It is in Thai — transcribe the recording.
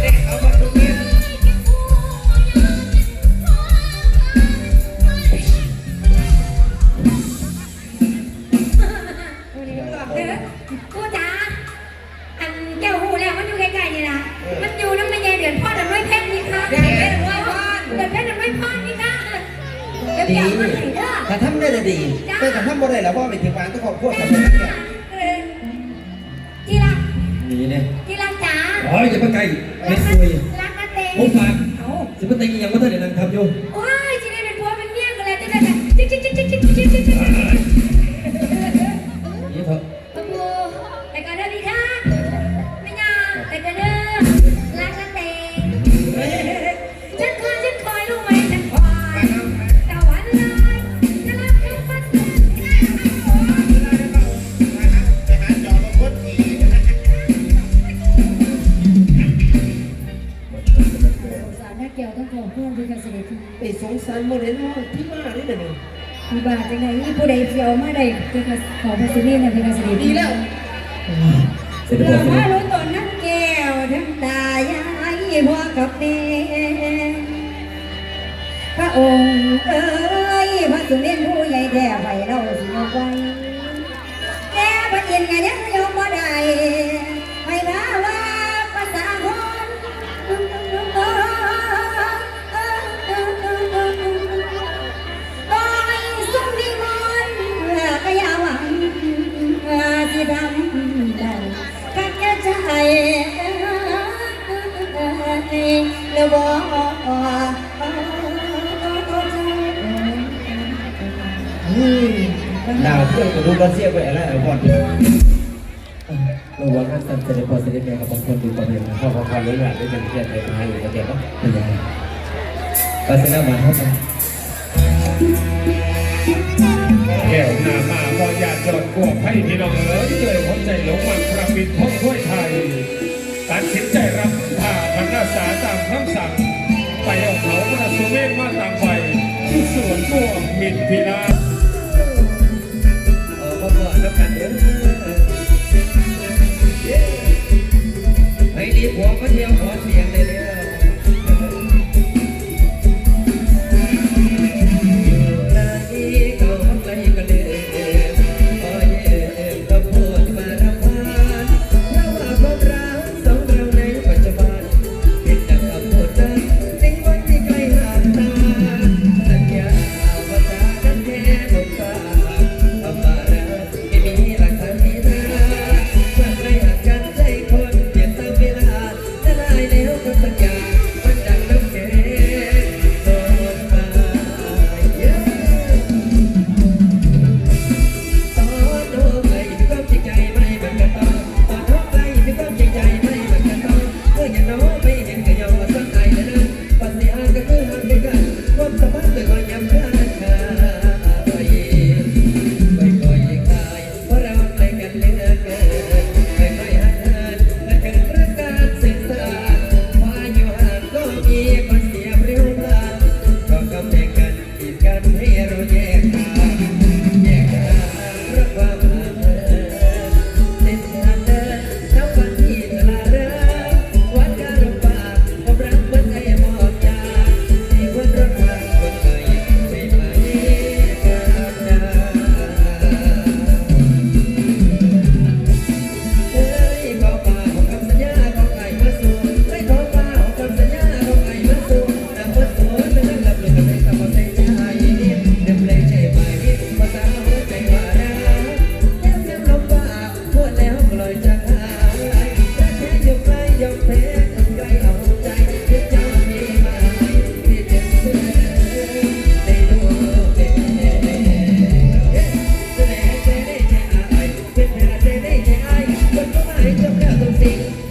เด็กเอามาตรงนี้กูจ๋าอันแก้วหูแล้วมันอยู่ใกล้ๆนี่นะมันอยู่น้ำมันยายเดือนพ่อเดือนไม่แพงนี่ค่ะเดือนเพชรเดือนไม่พอเดือนเพชรเดือนไม่พอนี่ค่ะเดี๋ยวดีเดี๋ยวมาให้เด้อถ้าทำได้จะดีแต่ถ้าทำบ่ได้แล้วพ่อไปถึงบ้านก็ขอบคุณทำได้แค่เออที่รักนี่เนี่ยที่รักจ๋าอ๋ออย่ามาไกล ไม่ซวยรักนะเต้ผมฝากเอาสิบเต็งยังไม่ทันได้นั่งทำอยู่โอ้ยจะได้เป็นผัวเป็นเมียกันเลยจะได้แบบจิ๊กจิ๊กจิ๊กจิ๊กจิ๊กจิ๊กจิ๊ก งขอเพื่อนที่เกษตรที่ไอ้สงสารโมเดลที่มาได้แต่หนึ่งมีบาทจังไงนี่ผู้ใดเที่ยวมาได้ที่ขอพระสิริเนะที่เกษตรดีแล้วเสร็จพื่แล้อวมารู้ตนน้ำแก้วทั้งตายายพ่อกับแม่พระองค์เอ้ยพระสุเมนผู้ใหญ่แท้ไว้เราสิเอาไว้แต่พระอินทร์ก็ยังยอมบ่ได้ ดาวเพื่อนก็ดูรัสเซียไปอะไรไอ้บอลระวังนั่นสันเสด็จพอเสด็จแม่กับบางคนดูประเด็นนะพ่อพอพอรู้ว่าได้เป็นเพื่อนไปมาอยู่กับแกก็เป็นยังไงก็เสด็จมาเท่ากันแก้วหน้ามาพอญาติจอดกวกให้พี่น้องเอ๋ยเลยหัวใจหลงมันพระบิดท่องถ้วยไทยตัดสินใจรับผ่าพันนาสาตามคำสั่งไปเอาเขาพระสุเมฆมาตามไปที่สวนม่วงมินพิลาเออพ่อพ่อ แล้วกันเด้อเฮ้ยรีบหัวมาเที่ยวขอเสียง You.